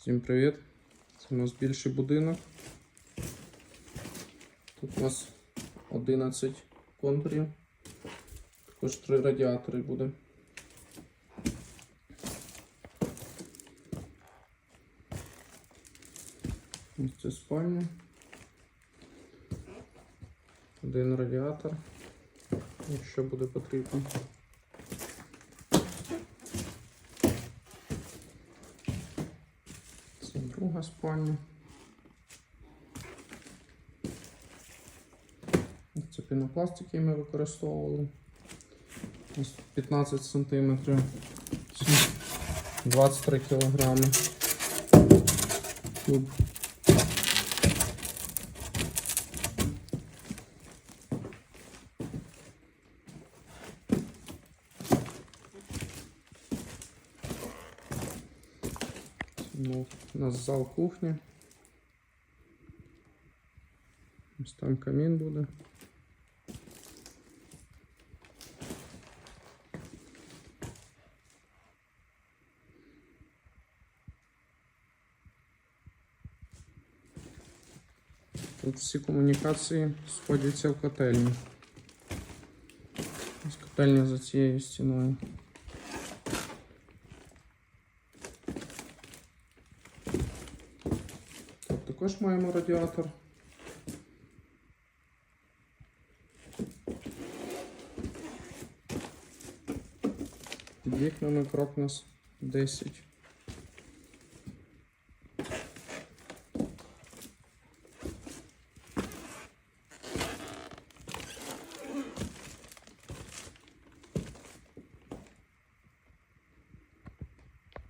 Всім привіт! Це у нас більший будинок. Тут у нас 11 контурів. Також три радіатори буде. Ось це спальня. Один радіатор, якщо буде потрібно. Друга спальня. Це пінопласт, який ми використовували. Ось 15 сантиметрів. 23 кілограми. Куб. Ну, у нас зал кухні. Ось там камін буде. Тут всі комунікації сходяться в котельню. Ось котельня за цією стіною. Також маємо радіатор. Під вікнами крок у нас 10.